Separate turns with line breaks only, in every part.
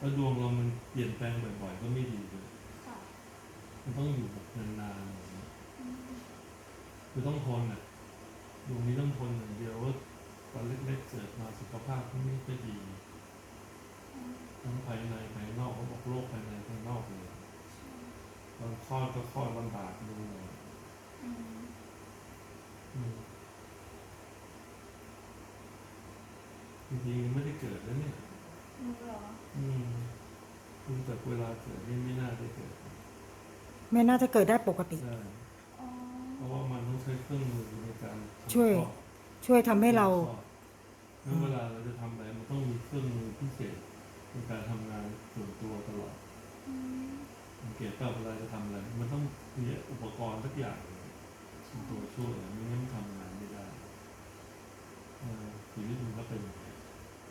แล้วดวงเรามันเปลี่ยนแปลงบ่อยๆก็ไม่ดีเลย
ค่ะ
มันต้องอยู่แบบนานๆอย่างเงี้ย
อืม
คือต้องทนอะดวงนี้ต้องทนอย่างเดียวว่าตอนเล็กๆเกิดมาสุขภาพไม่ค่อยดี
อืม
ทั้งภายในภายนอกเขาบอกโรคภายในภายนอกเลยตอนคลอดก็คลอดลำบากดูหน่อย
อืม
อืมจริงๆไม่ได้เกิดแล้วเนี่ย
หนูเหร อ
อืมคุณแต่เวลาเกิดนี่ไม่น่าจะเกิด
ไม่น่าจะเกิดได้ปกติ
ได้
อ๋อ
เพราะว่ามันต้องใช้เครื่องมือในการ
ช่วย
คลอด
ช่วยทำให้เรา
แล้วเวลาเราจะทำอะไรมันต้องมีเครื่องมือพิเศษในการทำงานส่วนตัวตลอด
อืม
สังเกตว่าเวลาจะทำอะไรมันต้องมีอุปกรณ์สักอย่างเป็นตัวช่วยไม่งั้นทำงานไม่ได้เออชีวิตมันก็เป็นอย่างนี้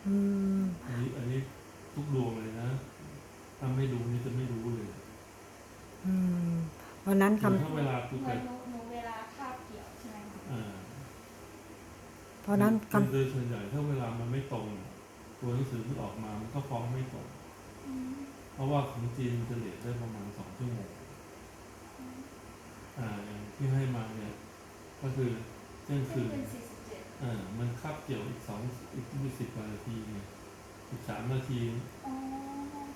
อืม
อันนี้อันนี้ทุกดวงเลยนะถ้าไม่รู้นี่จะไม่รู้เลย
อืมวันนั้นค
คือถ้าเวลา
เห
กู
มื
เกิ
อน
ด
หนูหนูเวลาคาบเกี่ยวใช่ไหมคะ
อ่าำ
เพราะนั้นค
โดยส่วนใหญ่ถ้าเวลามันไม่ตรง ตัวหนังสือที่ออกมามันก็ฟ้องไม่ตรง
อืม
เพราะว่าของจีนจะเลทได้ประมาณสองชั่วโมง
อืม
อ่าอย่างที่ให้มาเนี่ย ก็คือเที่ยง
เที่
คื
ยง
น อีกยี่สิบกว่านาทีไงอีกสามนาที
อ๋อ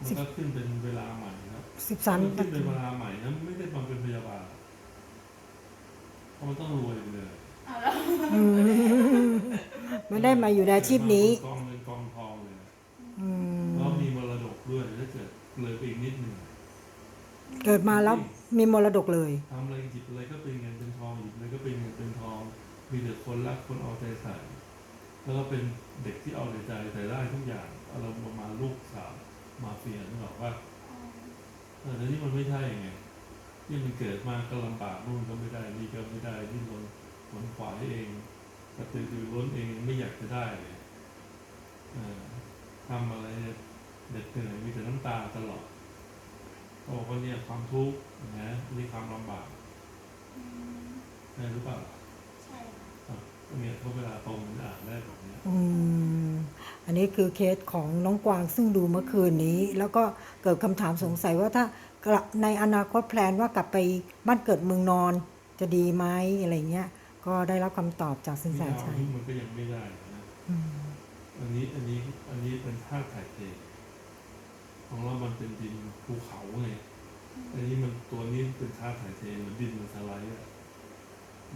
มันก็ขึ้นเป็นเวลาใหม่ครับำ
สิบสาม
มันขึ้นเป็นเวลาใหม่นะไม่ได้มาเป็นพยาบาลเพราะมันต้องรวยไปเลย
เอาแล้ว
อืมไม่ได้มาอยู่ในอาชีพนี้
กองเงินกองทองเลย
อืม
แล้วมีมรดกด้วยถ้าเกิดเลยไปอีกนิดหนึ่ง
เกิดมาแล้วมีมรดกเลย
ทำอะไรหยิบอะไรก็เป็นเงินเป็นทองหยิบอะไรก็เป็นเงินเป็นทอง มีแต่คนรักคนเอาใจใส่ แล้วก็เป็นเด็กที่เอาใจใส่ใส่ได้ทุกอย่างอารมณ์ประมาณลูกสาวมาเฟียนึกออกว่า
อ๋อ
เออแต่นี่มันไม่ใช่ไงที่มันเกิดมาก็ลำบากนู่นก็ไม่ได้นี่ก็ไม่ได้ที่คนขนขวายเองกระตือรือร้นเองไม่อยากจะได้เลยเออทำอะไรเนี่ยเด็ดเหนื่อยมีแต่น้ำตาตลอดก็บอกว่าเนี่ยความทุกข์นะนี่ความลำบาก
อืม
ใช่หรือเปล่า
ใช่ค่ะ
อะ เนี่ยเขาเวลาตรงมันอ่านได้แบบเนี้ย
อืมอันนี้คือเคสของน้องกวางซึ่งดูเมื่อคืนนี้ แล้วก็เกิดคำถามสงสัยว่าถ้ากลับในอนาคตแพลนว่ากลับไปบ้านเกิดเมืองนอนจะดีไหมอะไรเงี้ย ก็ได้รับคำตอบจากสินแส
ไม่เอา
ชัย
มันก็ยังไม่ได้นะ
อืม
อันนี้อันนี้อันนี้เป็นธาตุถ่ายเทของเรามันเป็นดินภูเขาไง อันนี้มันตัวนี้เป็นธาตุถ่ายเทเหมือนดินมันสไลด์อะ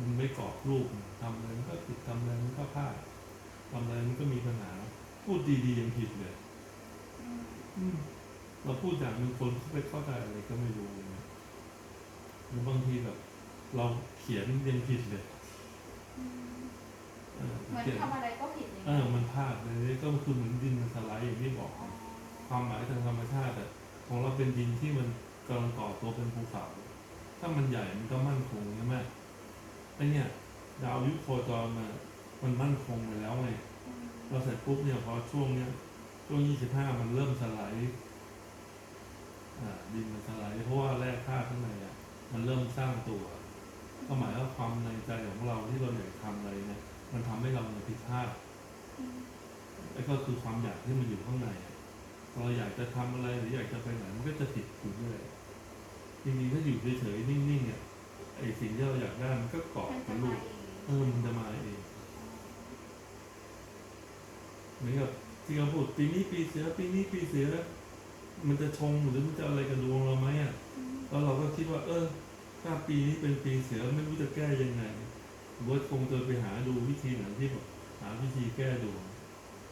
มันไม่กรอบรูปทำอะไรมันก็ผิดทำอะไรมันก็พลาดทำอะไรมันก็มีปัญหา พูดดีๆยังผิดเลย
อืม
อืมเราพูดอย่างหนึ่งคนเขาไปเข้าใจอะไรก็ไม่รู้นะหรือบางทีแบบ เราเขียนยังผิดเลย
อืม
เออ
เหมือน
เขียน
ทำอะไรก็ผิดอย่าง
เอ
เงี้
อยมันพลาดเลยนี่ก็คือเหมือนดินมันสไลด์อย่างที่บอก
อ๋อ
ความหมายทางธรรมชาติอะของเราเป็นดินที่มันกำลังก่อตัวเป็นภูเขา ถ้ามันใหญ่มันก็มั่นคงใช่ไหม ไอเนี่ยดาวยุคโคจรมามันมั่นคงไปแล้วไง
อืม
เราเสร็จปุ๊บเนี่ยพอช่วงเนี้ยช่วง25มันเริ่มสลด์อ่าดินมันสลด์เพราะว่าแร่ธาตุข้างในอะมันเริ่มสร้างตัว ก็หมายว่าความในใจของเราที่เราอยากทำอะไรเนี่ย มันทำให้เราเนี่ยผิดพลาดไอ้ก็คือความอยากที่มันอยู่ข้างในอเราอยากจะทำอะไรหรืออยากจะไปไหนมันก็จะติดอยู่เรื่อยจริงๆถ้าอยู่เฉยๆนิ่งๆเนี่ย ไอ้สิ่งที่เราอยากได้มันก็เกาะ
มัน
กั
จะ
บ
มา
ลูก
เอง
เออมันจะมาเองเหมือนกับที่เขาพูดปีนี้ปีเสือปีนี้ปีเสือมันจะชงหรือมันจะอะไรกับดวงเราไหมอะ
อืม
แล้วเราก็คิดว่า เออ ถ้าปีนี้เป็นปีเสือไม่รู้จะแก้ยังไงหรือว่าคงจะไปหาดูวิธีไหนที่แบบหาวิธีแก้ดวง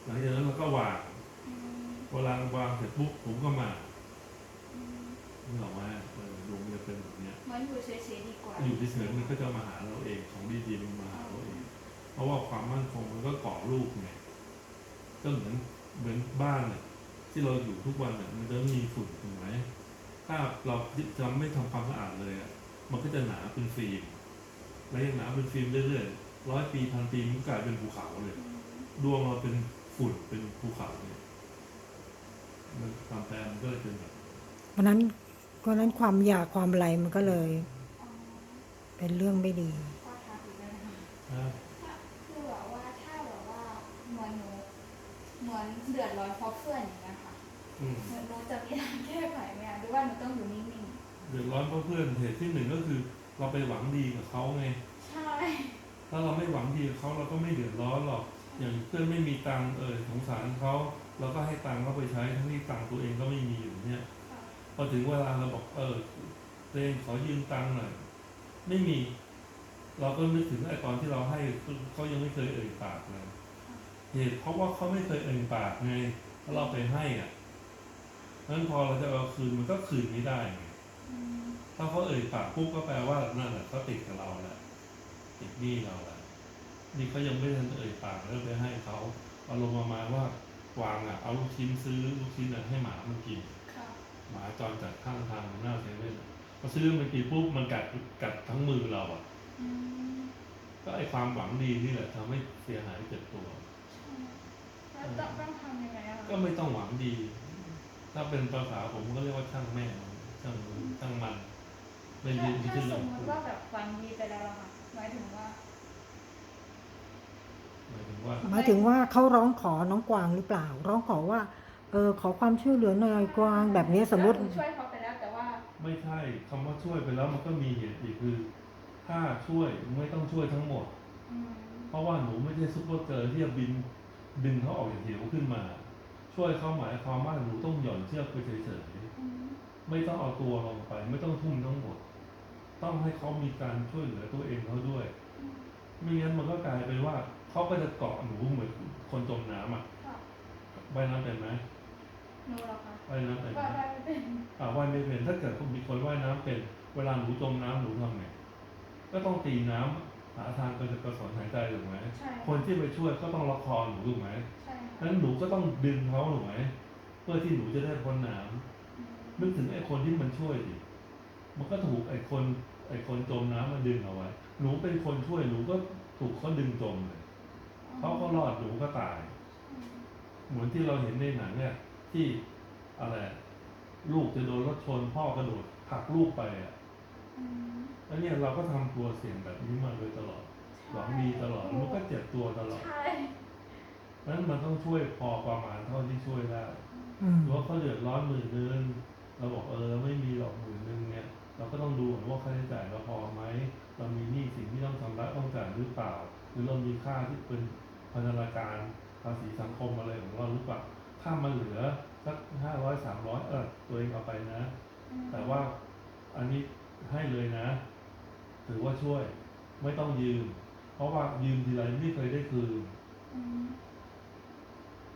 หลังจากนั้นเราก็วาง
อืม
พอวางวางเสร็จปุ๊บผมก็มา
อืม
นึกออกไหมเออ ดวงมันจะเป็นแบบเนี้ย
เหมือนอยู่เฉยๆดีกว่า
อยู่เฉยๆมันก็จะมาหาเราเองของดีๆมันมาหาเราเอง เพราะว่าความมั่นคงมันก็เกาะลูกไงก็เหมือนเหมือนบ้านเนี่ยที่เราอยู่ทุกวันเนี่ยมันจะมีฝุ่นถูกไหมถ้าเราจะไม่ทำความสะอาดเลยอะมันก็จะหนาเป็นฟิล์มแล้วยังหนาเป็นฟิล์มเรื่อยๆร้อยปีพันปีมันก็กลายเป็นภูเขาเลย
อืม
ดวงเราเป็นฝุ่นเป็นภูเขาเนี่ยมันความแปลมันก็เลยเป็นแบบ
เพราะนั้นเพ ราะนั้นความอยากความอะไรมันก็เลย
อ๋อ
เป็นเรื่องไม่ดี
ก็ทักอีกแล้วนะคะ
นะ
ถ้าคือแบบว่าถ้าแบบว่าเหมือนหนูเหมือนเดือดร้อนเพราะเพื่อนอย่างเงี้ยค่ะ
อืม
หนูหนูจะมีทางแก้ไขไหมอะหรือว่าหนูต้องอยู่นิ่ง
เดือดร้อนเพราะเพื่อนเหตุที่หนึ่งก็คือเราไปหวังดีกับเขาไง
ๆใช่
ถ้าเราไม่หวังดีกับเขาเราก็ไม่เดือดร้อนหรอก อย่างเพื่อนไม่มีตังค์เออสงสารเขาเราก็ให้ตังค์เขาไปใช้ทั้งที่ตังค์ตัวเองก็ไม่มีอยู่เนี่ย
ค่ะ
พอถึงเวลาเราบอกเออเตงขอยืมตังค์หน่อย ไม่มี เราก็นึกถึงไอ้ตอนที่เราให้เขายังไม่เคยเอ่ยปากเลยเหตุเพราะว่าเขาไม่เคยเอ่ยปากไงถ้าเราไปให้อะนั้นพอเราจะเอาคืนมันก็คืนไม่ได้ไงถ้าเขาเอ่ยปากปุ๊บก็แปลว่านั่นแหละเขาติดกับเราแหละติดหนี้เราแหละนี่เขายังไม่ทันเอ่ยปากแล้วไปให้เขาอาลงมามาว่าวางอะเอาลูกชิ้นซื้อลูกชิ้นอะให้หมามันกิน หมาจรจัดข้างทางหน้าเซเว่นอะพอซื้อมันกินปุ๊บมันกัดกัดทั้งมือเราอะ
อืม
ก็ไอความหวังดีนี่แหละทำให้เสียหายเจ็บตัว
ใช่แล้วต้องต้องทำยังไงอะ
ก็ไม่ต้องหวังดี ถ้าเป็นภาษาผมก็เรียกว่าช่างแม่มันช่างมันช่างมันไม่
ถ้า
ยืน
ถ้า
ขึ้น
ส
เล
ม
ย
มติว่าแบบฟังดีไปแล้วอะค่ะหมายถึงว่า
หมายถึงว่า
หมายถึงว่าเขาร้องขอน้องกวางหรือเปล่า ร้องขอว่า เออขอความช่วยเหลือหน่อยกวางแบบนี้สมมติ
แล้วหนูช่วยเขาไปแล้วแต่ว่า
ไม่ใช่คำว่าช่วยไปแล้วมันก็มีเหตุอีกคือ ถ้าช่วยไม่ต้องช่วยทั้งหมด
อืม
เพราะว่าหนูไม่ใช่ซุปเปอร์เกิร์ลที่จะบินดึงเขาออกจากเหวขึ้นมา ช่วยเขาหมายความว่าหนูต้องหย่อนเชือกไปเฉย
อืม
ๆไม่ต้องเอาตัวลงไป ไม่ต้องทุ่มทั้งหมด ต้องให้เขามีการช่วยเหลือตัวเองเขาด้วย
อืม
ไม่งั้นมันก็กลายเป็นว่าเขาก็จะเกาะหนูเหมือนคนจมน้ำอะ
ค่ะ
ว่ายน้ำเป็นไหม
หนูเหรอคะ
ว่ายน้ำเป็นไหม
ว่าได้ไม่เป็น
อ่าว่ายไม่เป็น ถ้าเกิดมีคนว่ายน้ำเป็น เวลาหนูจมน้ำหนูทำไง ก็ต้องตีน้ำหาทางกระกระสอนหายใจถูกไหม
ใช่
คนที่ไปช่วยก็ต้องล็อกคอหนูถูกไหม
ใช่ค่ะ
นั้นหนูก็ต้องดึงเขาถูกไหม เพื่อที่หนูจะได้พ้นน้
อืมำ
นึกถึงไอ้คนที่มันช่วยดิ มันก็ถูกไอ้คนไอ้คนจมน้ำมันดึงเอาไว้ หนูเป็นคนช่วยหนูก็ถูกเขาดึงจมเลยเขาก็รอดหนูก็ตาย
อืม
เหมือนที่เราเห็นในหนังเนี่ย ที่อะไรลูกจะโดนรถชนพ่อกระโดดผลักลูกไปอะ
อืม
แล้วเนี่ยเราก็ทำตัวเสี่ยงแบบนี้มาโดยตลอดหวังดีตลอดมันก็เจ็บตัวตลอด
ใช่
นั้นมันต้องช่วยพอประมาณเท่าที่ช่วยได้
อืม
หรือว่าเขาเดือดร้อนหมื่นนึงเราบอกเออไม่มีหรอกหมื่นนึงเนี่ย เราก็ต้องดูก่อนว่าค่าใช้จ่ายเราพอไหมเรามีหนี้สิ่งที่ต้องชำระต้องจ่ายหรือเปล่า หรือเรามีค่าที่เป็นพันธนาการภาษีสังคมอะไรของเราหรือเปล่า ถ้ามันเหลือสักห้าร้อยสามร้อยเออตัวเองเอาไปนะ
อืม
แต่ว่าอันนี้ให้เลยนะ ถือว่าช่วยไม่ต้องยืม เพราะว่ายืมทีไรไม่เคยได้คืน
อืม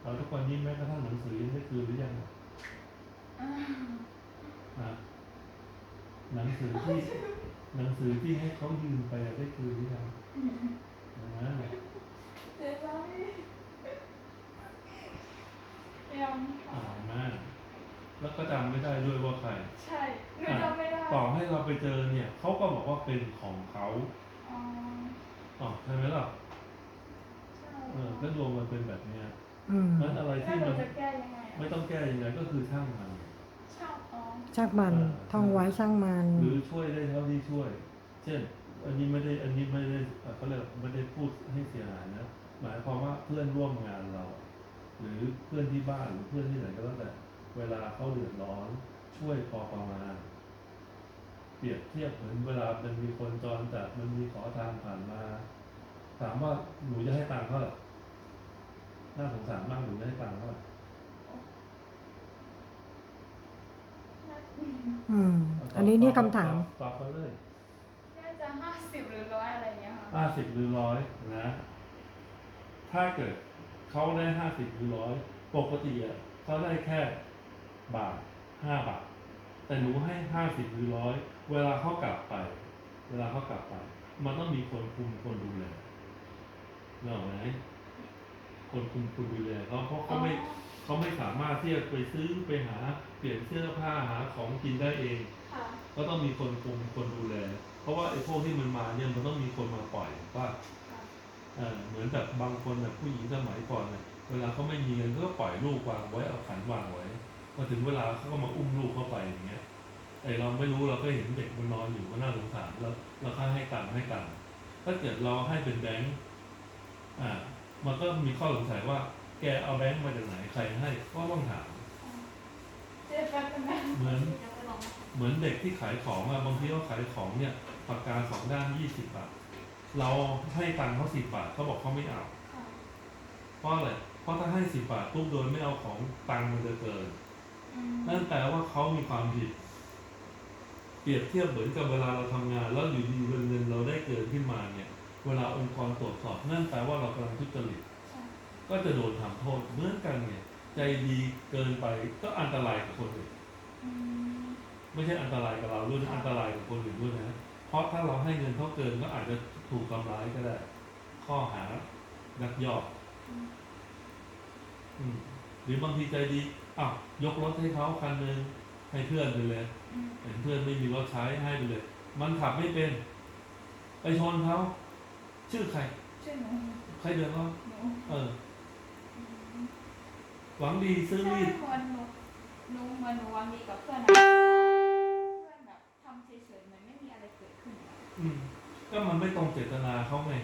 เราทุกวันนี้แม้กระทั่งหนังสือยังได้คืนหรือยัง
อ่า
นะหนังสือที่หนังสือที่ให้เขายืมไปอะได้คืนหรือยัง
อืม
นะ
เดี๋ยวเรายัง
อ่านมากแล้วก็จำไม่ได้ด้วยว่าใคร
ใช่หนูจำไม่ได้
ต่อให้เราไปเจอเนี่ยเขาก็บอกว่าเป็นของเขา
อ๋อ
อ๋อใช่ไหมล่ะ
ใช่
เออก็ดวงมันเป็นแบบเนี้ย
อืม
นั้นอะไร
แล้ว
ที่
หนู
มัน
จะแก้ยังไง
ไม่
อะ
ต้องแก้ยังไงก็คือช่างมัน
ช่างอ๋อ
ช่างมันท่องไว้ช่างมัน
หรือช่วยได้เท่าที่ช่วย เช่น อันนี้ไม่ได้อันนี้ไม่ได้เอ่อเขาเรียกไม่ได้พูดให้เสียหายนะ หมายความว่าเพื่อนร่วมงานเรา หรือเพื่อนที่บ้านหรือเพื่อนที่ไหนก็แล้วแต่เวลาเขาเดือดร้อนช่วยพอประมาณเปรียบเทียบเหมือนเวลามันมีคนจรจัดมันมีขอทานผ่านมา ถามว่าหนูจะให้ตังค์เท่าไหร่น่าสงสารมากหนูจะให้ตังค์เท่าไหร่
อืมอันนี้นี่คำถาม
ตอบเขาเลย
น่าจะห้าสิบหรือร้อยอะไรอย่างเงี้ยค่ะ
ห้าสิบหรือร้อยนะ ถ้าเกิด เขาได้ห้าสิบหรือร้อยปกติอะเขาได้แค่บาทห้าบาท แต่หนูให้ห้าสิบหรือร้อยเวลาเขากลับไป เวลาเขากลับไป มันต้องมีคนคุมคนดูแลเนกอะไหมคนคุมคนดูแลเขาเพราะเขาไม่เขาไม่สามารถที่จะไปซื้อไปหาเปลี่ยนเสื้อผ้าหาของกินได้เอง
ค่ะ
ก็ต้องมีคนคุมคนดูแล เพราะว่าไอ้พวกที่มันมาเนี่ยมันต้องมีคนมาปล่อยว่า
ค่ะ
เออเหมือนแบบบางคนแบบผู้หญิงสมัยก่อนเนี่ยเวลาเขาไม่มีเงินเขาก็ปล่อยลูกวางไว้เอาขันวางไว้พอถึงเวลาเขาก็มาอุ้มลูกเข้าไปอย่างเงี้ยไอเราไม่รู้เราก็เห็นเด็กมันนอนอยู่ก็น่าสงสารแล้วเราค่าให้ตังค์ให้ตังค์ถ้าเกิดเราให้เป็นแบงค์อ่า มันก็มีข้อสงสัยว่า แกเอาแบงค์มาจากไหนใครให้ก็ต้องถาม
อ๋อเจ็บแบบนั้น
เหมือน
จะไปลอง
เหมือนเด็กที่ขายของอะบางทีเขาขายของเนี่ยปากกาสองด้านยี่สิบบาท เราให้ตังค์เขาสิบบาทเขาบอกเขาไม่เอา
ค่ะ
เพราะอะไรเพราะถ้าให้สิบบาทปุ๊บโดยไม่เอาของตังค์มันจะเกิน
อืม
นั่นแปลว่าเขามีความผิด เปรียบเทียบเหมือนกับเวลาเราทำงาน แล้วอยู่ดีเงินเงินเราได้เกินขึ้นมาเนี่ย เวลาองค์กรตรวจสอบนั่นแปลว่าเรากำลังทุจริต
ใช่
ก็จะโดนทำโทษเหมือนกันเนี่ยใจดีเกินไปก็อันตรายกับคนอื่น
อืม
ไม่ใช่อันตรายกับเราด้วยนะอันตรายกับคนอื่นด้วยนะ เพราะถ้าเราให้เงินเขาเกินก็อาจจะถูกทำร้ายก็ได้ ข้อหานักยอก
อืม
อืมหรือบางทีใจดีอ้าวยกรถให้เขาคันหนึ่งให้เพื่อนไปเลย
อืม
เห็นเพื่อนไม่มีรถใช้ให้ไปเลย มันขับไม่เป็น ไปชนเขาชื่อใคร
ช่วยหนู
ใครเดือดร้อน
หนู
เออ
อืม
หวังดีซื้อ
ใช่
มีด
เหมือนหนูหนูเหมือนหนูหวังดีกับเพื่อนนะ อืมก็
มันไม่ตรงเจตนาเขาไง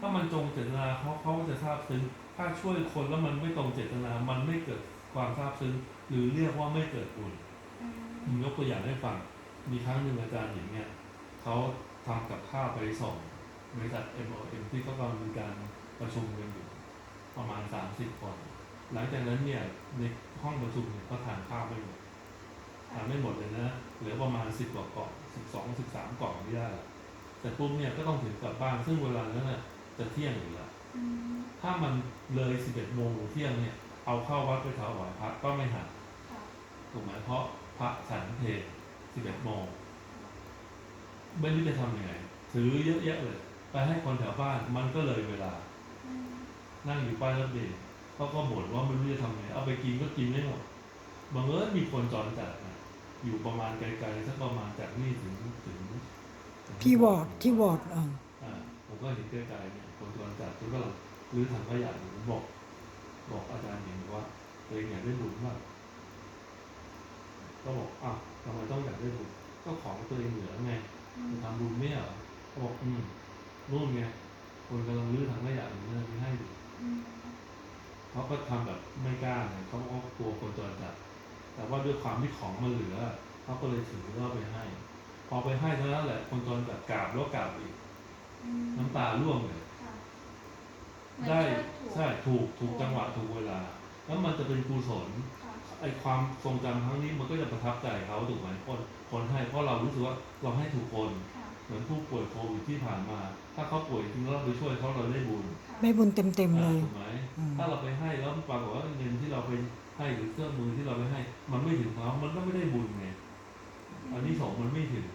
ถ้ามันตรงเจตนาเขาเขาจะทราบซึ้ง ถ้าช่วยคนแล้วมันไม่ตรงเจตนา มันไม่เกิดความทราบซึ้ง หรือเรียกว่าไม่เกิดบุญผมยกตัวอย่างให้ฟัง มีครั้งหนึ่งอาจารย์หญิงเนี่ยเขาทำกับข้าวไปส่งบริษัท m o m ที่เขากำลังมีการประชุมกันอยู่ประมาณ30คน หลังจากนั้นเนี่ยในห้องประชุมเนี่ยก็ทานข้าวไม่หมด ทานไม่หมดเลยนะ เหลือประมาณ10กว่ากล่อง12 13กล่องที่ได้แต่ปุ๊บเนี่ยก็ต้องถึงกลับบ้านซึ่งเวลานั้นน่ะจะเที่ยงอยู่แล้วถ้ามันเลย11โมงหรือเที่ยงเนี่ย เอาเข้าวัดไปถวายพระก็ไม่หัน
ค่ะ
ถูกไหมเพราะพระฉันเพล11โมงไม่รู้จะทำยังไงถือเยอะแยะเลย ไปให้คนแถวบ้านมันก็เลยเวลา นั่งอยู่ป้ายรถเมล์เขาก็บ่นว่าไม่รู้จะทำไงเอาไปกินก็กินไม่หมดบางเอิญมีคนจรจัดนะ อยู่ประมาณไกลๆสักประมาณจากนี่ถึงถึงถึง
ที่วอร์ดที่วอร์ดเออ
อ่าผมก็เห็นไกลๆเนี่ยคนจรจัดที่ก็รื้อถังขยะอยู่ผมบอก บอกอาจารย์หญิงว่าตัวเองอยากได้บุญมากก็บอกอ้าวทำไมต้องอยากได้บุญก็ของตัวเองเหลือไง
อืม
จะทำบุญไม่เหรอเขาบอกอืมนู่นไงคนกำลังรื้อถังขยะอยู่เนี่ยมีให้อยู่
อืม
เขาก็ทำแบบไม่กล้าไงเขาก็กลัวคนจรจัด แต่ว่าด้วยความที่ของมันเหลือเขาก็เลยถือว่าไปให้ พอไปให้เท่านั้นแหละ คนจรจัดกราบแล้วกราบอีก
อืม
น้ำตาร่วงเลย
ค่ะเหมือน
ได้
ช่วยถูก
ใช่ถูกถูกจังหวะถูกเวลา แล้วมันจะเป็นกุศล
ค่ะ
ไอความทรงจำครั้งนี้มันก็จะประทับใจเขาถูกไหมคนคนให้เพราะเรารู้สึกว่าเราให้ถูกคน
ค่ะ
เหมือนผู้ป่วยโควิดที่ผ่านมา ถ้าเขาป่วยจริงแล้วเราไปช่วยเขาเราได้บุญ
ค่ะ
ได้บุญเต็มๆเลย
ถูกไหม
อืม
ถ้าเราไปให้แล้วปรากฏว่าเงินที่เราไป ให้หรือเครื่องมือที่เราไปให้ มันไม่ถึงเขามันก็ไม่ได้บุญไงอันนี้สองมันไม่ถึง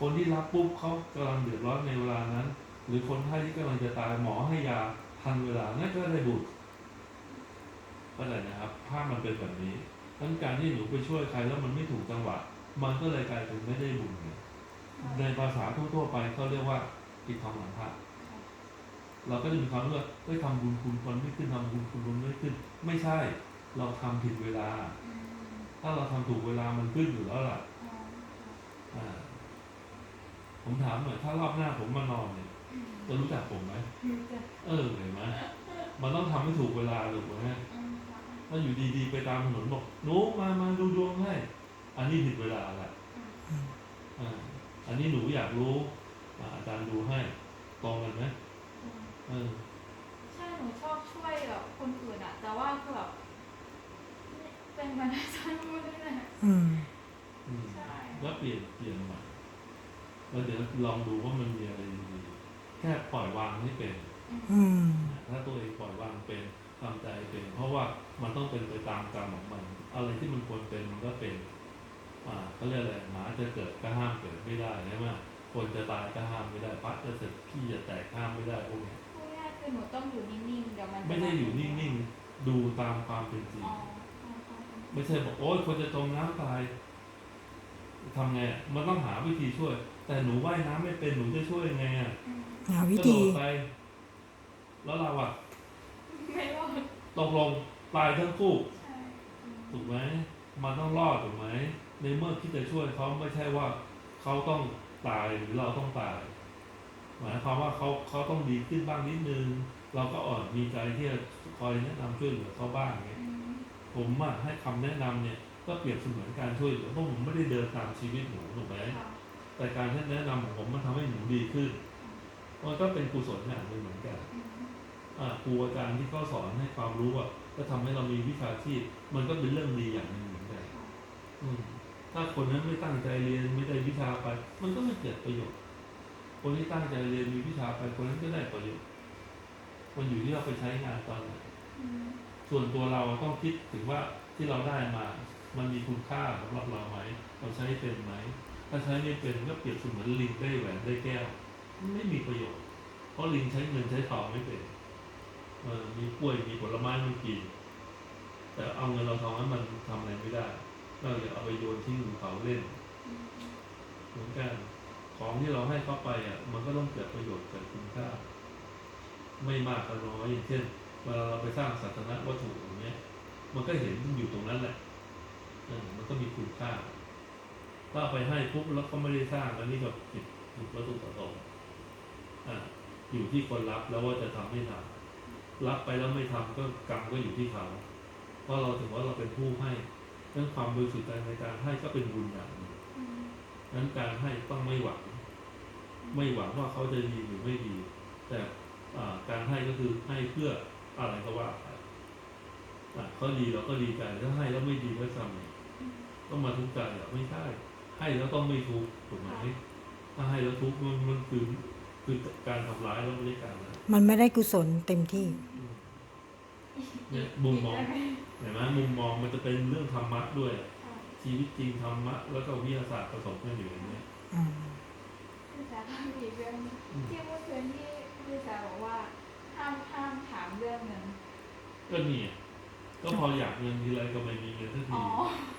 คนที่รับปุ๊บเขากำลังเดือดร้อนในเวลานั้น หรือคนไข้ที่กำลังจะตายหมอให้ยาทันเวลานั่นก็ได้บุญเข้าใจนะครับภาพมันเป็นแบบนี้ทั้งการที่หนูไปช่วยใครแล้วมันไม่ถูกจังหวะมันก็เลยกลายเป็นไม่ได้บุญไงในภาษาทั่วๆไปเขาเรียกว่ากิจทองหลังพระเราก็จะมีความรู้ว่าเฮ้ยทำบุญคุณคนไม่ขึ้นทำบุญคุณคนไม่ขึ้น ไม่ใช่ เราทำผิดเวลา
อืม
ถ้าเราทำถูกเวลามันขึ้นอยู่แล้วล่ะ
อ๋อ
อ่าผมถามหน่อยถ้ารอบหน้าผมมานอนเนี่ย
อืม
จะรู้จักผมไหม
อืมจะ
เออเห็นไหมมันต้องทำให้ถูกเวลาถูกไหม
อืมค่ะ
ถ้าอยู่ดีๆไปตามถนนบอกหนูมามาดูดวงให้อันนี้ผิดเวลาแหละ
อืม
อ่าอันนี้หนูอยากรู้อ่าอาจารย์ดูให้ตรงกันไหม
อืม
เออ
ใช่หนูชอบช่วยแบบคนอื่นอะแต่ว่าคือแบบ เป็นมาได้ฉันไม่ได้แหละ
อืม
อืม
ใช่
แล้วเปลี่ยนเปลี่ยนใหม่แล้วเดี๋ยวลองดูว่ามันมีอะไรดีๆแค่ปล่อยวางให้เป็น
อืม
ถ้าตัวเองปล่อยวางเป็นทำใจเป็น เพราะว่ามันต้องเป็นไปตามกรรมของมัน อะไรที่มันควรเป็นมันก็เป็น อ่าเขาเรียกอะไรหมาจะเกิดก็ห้ามเกิดไม่ได้ใช่ไหมคนจะตายก็ห้ามไม่ได้พระจะเสร็จพี่จะแตกห้ามไม่ได้พวกนี้
พูดง่ายๆคือหนูต้องอยู่นิ่งๆเดี๋ยวมันจะ
ไม่ได้อยู่นิ่งๆ ดูตามความเป็นจริง
อ๋ออ๋ออ๋อ
ไม่ใช่บอกโอ๊ยคนจะจมน้ำตายทำไงอะมันต้องหาวิธีช่วย แต่หนูว่ายน้ำไม่เป็นหนูจะช่วยยังไงอะ
อืม
หาวิ
กระโด
ธี
ดไป แล้วเราอะ
ไม่รอด
ตกลงตายทั้งคู่
ใช่อืม
ถูกไหมมันต้องรอดถูกไหมในเมื่อคิดจะช่วยเขาไม่ใช่ว่าเขาต้องตายหรือเราต้องตายหมายความว่าเขาเขาต้องดีขึ้นบ้างนิดนึง เราก็อ่อนมีใจที่จะคอยแนะนำช่วยเหลือเขาบ้างไง
อืม
ผมอะให้คำแนะนำเนี่ยก็เปรียบเสมือนการช่วยเหลือเพราะผมไม่ได้เดินตามชีวิตหนูถูกไหม
ค่ะ
แต่การที่แนะนำของผมมันทำให้หนูดีขึ้นมันก็เป็นกุศลอย่างหนึ่งเหมือนกัน
อืม
อ่าครูอาจารย์ที่เขาสอนให้ความรู้อะก็ทำให้เรามีวิชาชีพ มันก็เป็นเรื่องดีอย่างหนึ่งเหมือนกัน
ค่ะ
อืมถ้าคนนั้นไม่ตั้งใจเรียนไม่ได้วิชาไป มันก็ไม่เกิดประโยชน์ คนที่ตั้งใจเรียนมีวิชาไปคนนั้นก็ได้ประโยชน์มันอยู่ที่เราไปใช้งานตอนไหน
อืม
ส่วนตัวเราต้องคิดถึงว่าที่เราได้มา มันมีคุณค่าสำหรับเราไหม เราใช้เป็นไหม ถ้าใช้ไม่เป็นก็เปรียบเสมือนลิงได้แหวนได้แก้ว ไม่มีประโยชน์ เพราะลิงใช้เงินใช้ทองไม่เป็นมีกล้วยมีผลไม้มันกิน แต่เอาเงินเราทองนั้นมันทำอะไรไม่ได้นอกจากเอาไปโยนทิ้งเขาเล่น เหมือนกัน ของที่เราให้เขาไปอะ มันก็ต้องเกิดประโยชน์เกิดคุณค่า ไม่มากก็น้อยอย่างเช่น เวลาเราไปสร้างศาสนวัตถุอย่างเงี้ย มันก็เห็นอยู่ตรงนั้นแหละมันก็มีคุณค่า ถ้าไปให้ปุ๊บแล้วก็ไม่ได้สร้างแล้วนี่ก็ผิดผิดวัตถุประสงค์อ่าอยู่ที่คนรับแล้วว่าจะทำไม่ทำรับไปแล้วไม่ทำก็กรรมก็อยู่ที่เขาเพราะเราถือว่าเราเป็นผู้ให้เรื่องความบริสุทธิ์ใจในการให้ก็เป็นบุญอย่างหนึ่งนั้นการให้ต้องไม่หวัง ไม่หวังว่าเขาจะดีหรือไม่ดี แต่การให้ก็คือให้เพื่อ อะไรก็ว่าไปอะเขาดีเราก็ดีใจถ้าให้แล้วไม่ดีก็ทำไง
อืม
ต้องมาทุกข์ใจเหรอไม่ใช่ให้แล้วต้องไม่ทุกข์ถูกไหมถ้าให้แล้วทุกข์มันมันคือคือการทำร้ายแล้วไม่ได้การนะ
มันไม่ได้กุศลเต็มที่
อืมเนี่ยมุมมอง
ได้ไห
เห็นไหมมุมมองมันจะเป็นเรื่องธรรมะด้วย
ค่ะ
ชีวิตจริงธรรมะแล้วก็วิทยาศาสตร์ผสมกันอยู่อย่างเนี้ย
อืม
พี่จ๋าทำอีกเรื่อง
อืม
ที่เมื่อคืนที่พี่จ๋าบอกว่าห้ามห้ามถามเรื่องเงิน
ก็นี่ยก็พออยากเงินทีไรก็ไม่มีเงินสัก
อ๋
ที
อ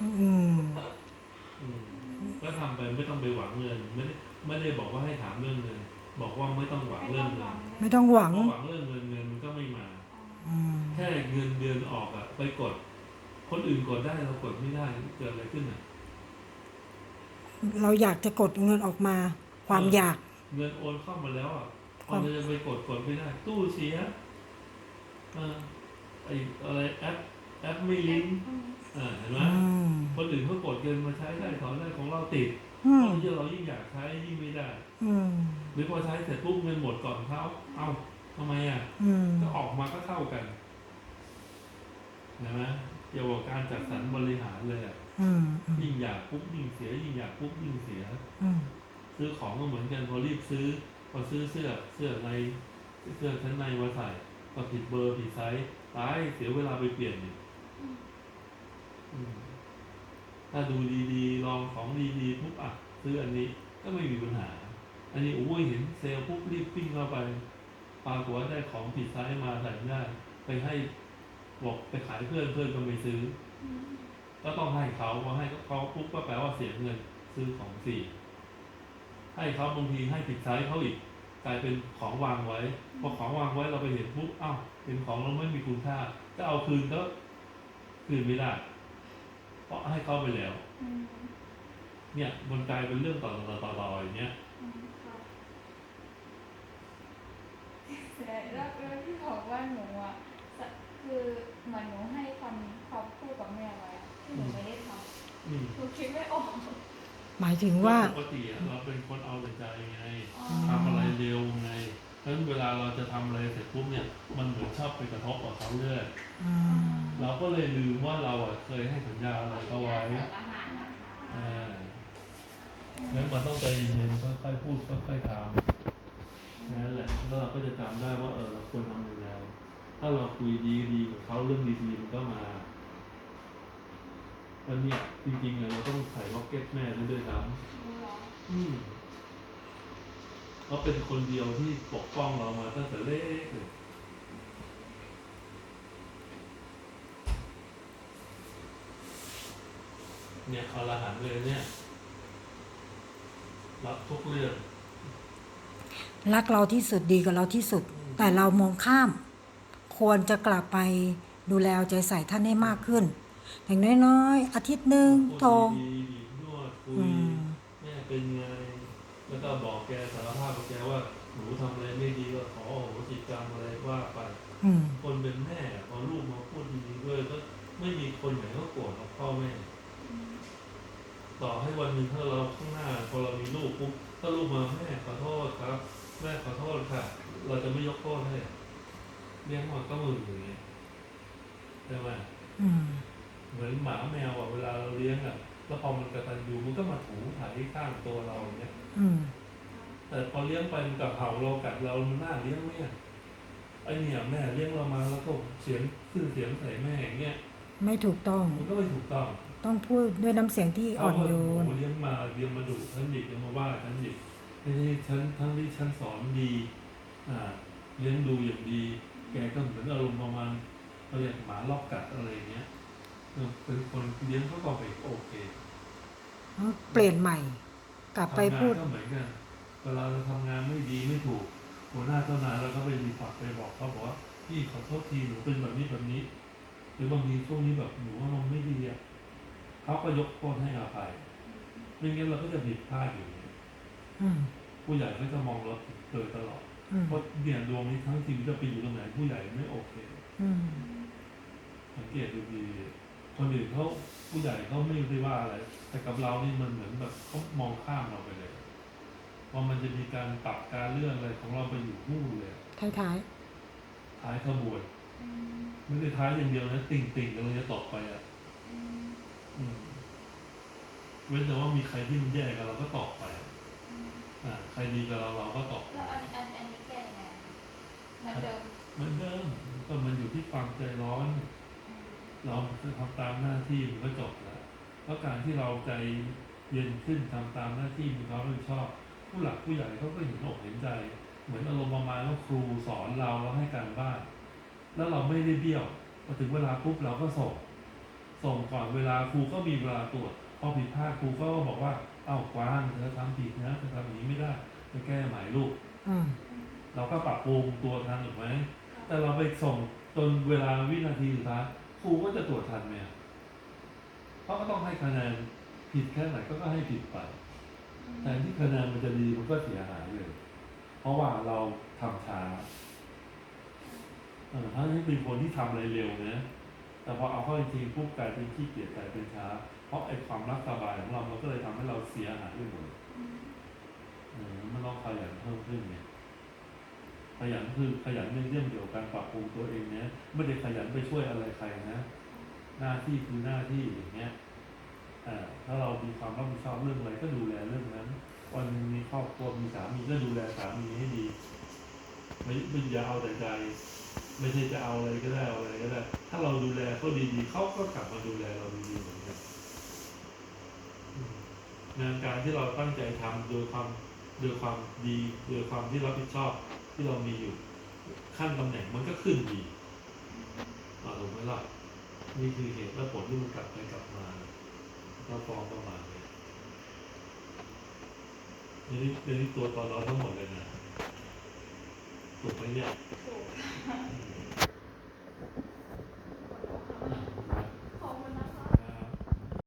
อืม
มก็ทำไปไม่ต้องไปหวังเงินไม่ได้ไม่ได้บอกว่าให้ถามเรื่องเงิน บอกว่าไม่ต้องหวัง
ไม่
เรื่
ต้
อ
องง
เงิ
หวันง
ไม่ต้องหวัง
เพราะหวังเรื่องเงินเงินมันก็ไม่มา
อืม
แค่เงินเดือนออกอะไปกด คนอื่นกดได้เรากดไม่ได้เกิดอะไรขึ้นอะ
เราอยากจะกดเงินออกมา ความอยาก
เงินโอนเข้ามาแล้วอะพ
ค
อ
วาม
เราจะไปกดกดไม่ได้ ตู้เสียเออ ไออะไรแอปแอปไม่ลิงก์
อืม
อ่าเห็นไหม
อืม
คนอื่นเขากดเงินมาใช้ได้ถอนได้ของเราติด
อื
เพ
ม
ราะที่เรายิ่งอยากใช้ยิ่งไม่ได้
อืม
หรือพอใช้เสร็จปุ๊บเงินหมดก่อนเขาเอ้าทำไมอะ
อืม
ก็ออกมาก็เท่ากันเห็นไหมเกี่ยวกับการจัดสรรบริหารเลยอะ
อืมอืม
ยิ่งอยากปุ๊บยิ่งเสีย ยิ่งอยากปุ๊บยิ่งเสีย
อืม
ซื้อของก็เหมือนกันพอรีบซื้อพอซื้อเสื้อเสื้อในเสื้อชั้นในมาใส่ ก็ผิดเบอร์ผิดไซส์ตายเสียเวลาไปเปลี่ยนอีกถ้าดูดีๆ ลองของดีๆปุ๊บอะซื้ออันนี้ก็ไม่มีปัญหา อันนี้โอ้ยเห็นเซลล์ปุ๊บรีบปิ้งเข้าไปปรากฏว่าได้ของผิดไซส์มาใส่ได้ไปให้บอกไปขายเพื่อนเพื่อนก็ไม่ซื้อ ก็ต้องให้เขาพอให้เขาปุ๊บก็แปลว่าเสียเงินซื้อของฟรีให้เขาบางทีให้ผิดไซส์เขาอีก กลายเป็นของวางไว้พอของวางไว้เราไปเห็นปุ๊บอ้าวเป็นของเราไม่มีคุณค่าจะเอาคืนก็คืนไม่ได้เพราะให้เขาไปแล้ว
อืม
เนี่ยมันกลายเป็นเรื่องต่อต่อต่อต่ออย่างเงี้ย
อืมค่ะแต่แล้วแล้วที่บอกว่าหนูอะสะคือเหมือนหนูให้คำคำพูดกับแม่ไว้อะที่หนูไม่ได้ท
อืมำ
หนูคิดไม่ออก
หมายถึงว่า
ปกติอะเราเป็นคนเอาแต่ใจไง
อ๋อ
ทำอะไรเร็วไงเพราะฉะนั้นเวลาเราจะทำอะไรเสร็จปุ๊บเนี่ยมันเหมือนชอบไปกระทบกับเขาเรื่อย
อืม
เราก็เลยลืมว่าเราอะเคยให้สัญญาอะไรเขาไว้
เสิร์ฟอาหารนะคะ
อ่างั้นมันต้องใจเย็นๆค่อยๆพูดค่อยๆทำนั่นแหละแล้วเราก็จะจำได้ว่าเออเราควรทำยังไงถ้าเราคุยดีๆกับเขาเรื่องดีๆมันก็มา แล้วเนี่ยจริงๆอะเราต้องใส่ล็อกเก็ตแม่ด้วยด้วยซ้ำ
รู้เหรอ
อืมเขาเป็นคนเดียวที่ปกป้องเรามาตั้งแต่เล็กเลยเนี่ยอรหันต์เลยเนี่ย รับทุกเรื่อง
รักเราที่สุดดีกับเราที่สุด แต่เรามองข้าม ควรจะกลับไปดูแลเอาใจใส่ท่านให้มากขึ้น อย่างน้อยๆ อาทิตย์หนึ่งโทร
พูดดีๆบีบนวดคุย
อืม
แม่เป็นไงแล้วก็บอกแกสารภาพกับแกว่าหนูทำอะไรไม่ดีก็ขอโอโหสิกรรมอะไรว่าไป
อืม
คนเป็นแม่พอลูกมาพูดดีๆด้วยก็ไม่มีคนไหนก็โกรธกับพ่อแม่ ต่อให้วันหนึ่งถ้าเราข้างหน้าพอเรามีลูกปุ๊บถ้าลูกมาแม่ขอโทษครับ แม่ขอโทษค่ะ เราจะไม่ยกโทษให้เลี้ยงมาก็มืออย่างเงี้ยใช่ไหม
อืม
เหมือนหมาแมวอะเวลาเราเลี้ยงอะแล้วพอมันกระตันยูมันก็มาถูถ่ายข้างตัวเราอย่างเงี้ย
อืม
แต่พอเลี้ยงไปมันกับเห่าเรากัดเรามันน่าเลี้ยงไหมอะไอเนี่ยแม่เลี้ยงเรามาแล้วก็เสียงขึ้นเสียงใส่แม่อย่างเงี้ย
ไม่ถูกต้อง
มันก็ไม่ถูกต้อง
ต้องพูดด้วยน้ำเสียงที่อ่อนโยน
เขาก็เลี้ยงมาเลี้ยงมาดุฉันดิเลี้ยงมาว่าฉันดิไม่ใช่ฉันทั้งที่ฉันสอนดีอ่าเลี้ยงดูอย่างดี แกก็เหมือนอารมณ์ประมาณเราเรียกหมาลอกกัดอะไรอย่างเงี้ย เออเป็นคนเลี้ยงเขาก็ไปโอเค
เปลี่ยนใหม่ กลับไป
ทำงาน
พูด
ก็เหมือนกันเวลาเราทำงานไม่ดีไม่ถูกหัวหน้าเจ้านายเราก็ไปรีพอร์ตไปบอกเขาบอกว่าพี่ขอโทษทีหนูเป็นแบบนี้แบบนี้หรือบางทีช่วงนี้แบบหนูอารมณ์ไม่ดีอะเขาก็ยกโทษให้อภัยไม่งั้นเราก็จะผิดพลาดอยู่อย่างเงี้ย
อืม
ผู้ใหญ่ก็จะมองเราผิดโดยตลอด
อืม
เพราะเนี่ยดวงนี้ทั้งชีวิตจะไปอยู่ตรงไหนผู้ใหญ่ไม่โอเค
อืม
สังเกตดูดี คนอื่นเขาผู้ใหญ่เขาไม่ได้ว่าอะไร แต่กับเรานี่มันเหมือนแบบเขามองข้ามเราไปเลยว่ามันจะมีการปรับการเลื่อนอะไรของเราไปอยู่นู่นเลย
ท้ายท้าย
ท้ายขบวนไม่ได้ท้ายอย่างเดียวนะติ่งติ่งๆกันเลยจะตกไปอะอืมเว้นแต่ว่ามีใครที่มันแย่กับเราก็ตกไปอ่าใครดีกับเราเราก็ตก
แล้วอันอันอันนี้แก้ยังไงเหมือนเดิม
เหมือนเดิมก็มันอยู่ที่ความใจร้อน เราทำตามหน้าที่มันก็จบแล้วแล้วการที่เราใจเย็นขึ้นทำตามหน้าที่มีความรับผิดชอบ ผู้หลักผู้ใหญ่เขาก็เห็นอกเห็นใจ เหมือนอารมณ์ประมาณว่าครูสอนเราแล้วให้การบ้าน แล้วเราไม่ได้เบี้ยวพอถึงเวลาปุ๊บเราก็ส่ง ส่งก่อนเวลาครูก็มีเวลาตรวจพอผิดพลาดครูก็บอกว่า เอ้ากวางเธอทำผิดนะเธอทำอย่างนี้ไม่ได้จะแก้ใหม่ลูก
ๆอืม
เราก็ปรับปรุงตัวทันถูกไหมแต่เราไปส่งจนเวลาวินาทีสุดท้าย ครูก็จะตรวจทันไหมอะเขาก็ต้องให้คะแนนผิดแค่ไหนก็ก็ให้ผิดไปแทนที่คะแนนมันจะดีมันก็เสียหายเลย เพราะว่าเราทำช้าเออถ้าที่เป็นคนที่ทำอะไรเร็วนะ แต่พอเอาเข้าจริงๆปุ๊บกลายเป็นขี้เกียจกลายเป็นช้า เพราะไอ้ความรักสบายของเรามันก็เลยทำให้เราเสียหายไปหมดเออมันต้องขยันเพิ่มขึ้นไง ขยันคือขยันในเรื่องเกี่ยวกับการปรับปรุงตัวเองนะไม่ได้ขยันไปช่วยอะไรใครนะ หน้าที่คือหน้าที่อย่างเงี้ยถ้าเรามีความรับผิดชอบเรื่องอะไรก็ดูแลเรื่องนั้น วันมีครอบครัวมีสามีก็ดูแลสามีให้ดีไม่ไม่อย่าเอาแต่ใจ ไม่ใช่จะเอาอะไรก็ได้เอาอะไรก็ได้ ถ้าเราดูแลเขาดีๆเขาก็กลับมาดูแลเราดีๆเหมือนกันงานการที่เราตั้งใจทำโดยความโดยความดีโดยความที่รับผิดชอบ ที่เรามีอยู่ขั้นตำแหน่งมันก็ขึ้นดีเอาถูกไหมล่ะนี่คือเหตุและผลที่มันกลับไปกลับมาเราฟองประมาณนี้นี่นี่นี่ตัวตอนเราทั้งหมดเลยนะถูกไหมเนี่ย
ถูก